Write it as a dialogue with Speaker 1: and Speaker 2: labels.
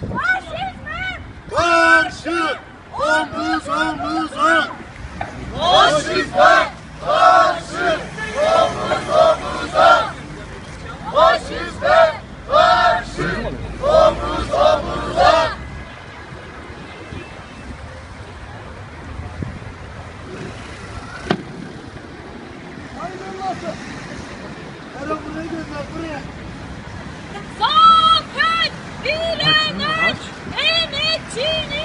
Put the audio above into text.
Speaker 1: Faşizme! Karşı! Omuz omuza! Faşizme! Karşı! Omuz omuza! Faşizme! Karşı! Omuz omuza! Aydınlatın! Emetine!